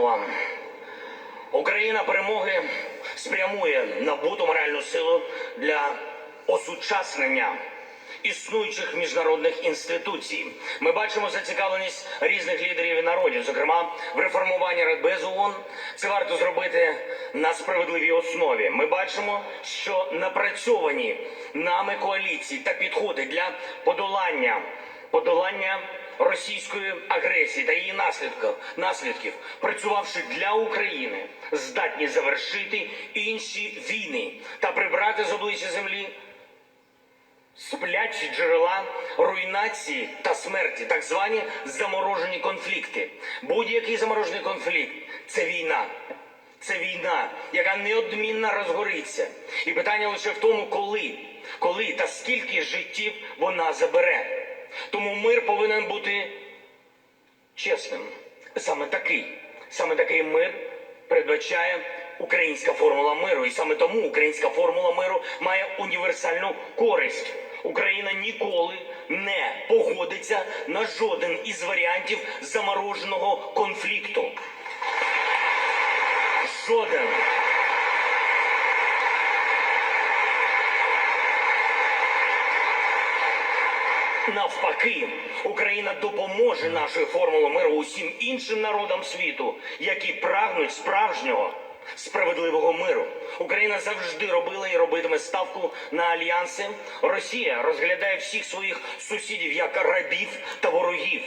вам. Україна перемоги спрямує набуту моральну силу для осучаснення існуючих міжнародних інституцій. Ми бачимо зацікавленість різних лідерів і народів, зокрема в реформуванні Радбезу ООН. Це варто зробити на справедливій основі. Ми бачимо, що напрацьовані нами коаліції та підходи для подолання подолання російської агресії та її наслідків, наслідків, працювавши для України, здатні завершити інші війни та прибрати з обличчя землі сплячі джерела руйнації та смерті, так звані заморожені конфлікти. Будь-який заморожений конфлікт це війна. Це війна, яка неодмінно розгориться. І питання лише в тому, коли, коли та скільки життів вона забере. Тому мир повинен бути чесним. Саме такий, саме такий мир передбачає українська формула миру. І саме тому українська формула миру має універсальну користь. Україна ніколи не погодиться на жоден із варіантів замороженого конфлікту. Жоден. Навпаки, Україна допоможе нашою формулою миру усім іншим народам світу, які прагнуть справжнього справедливого миру. Україна завжди робила і робитиме ставку на альянси. Росія розглядає всіх своїх сусідів як рабів та ворогів.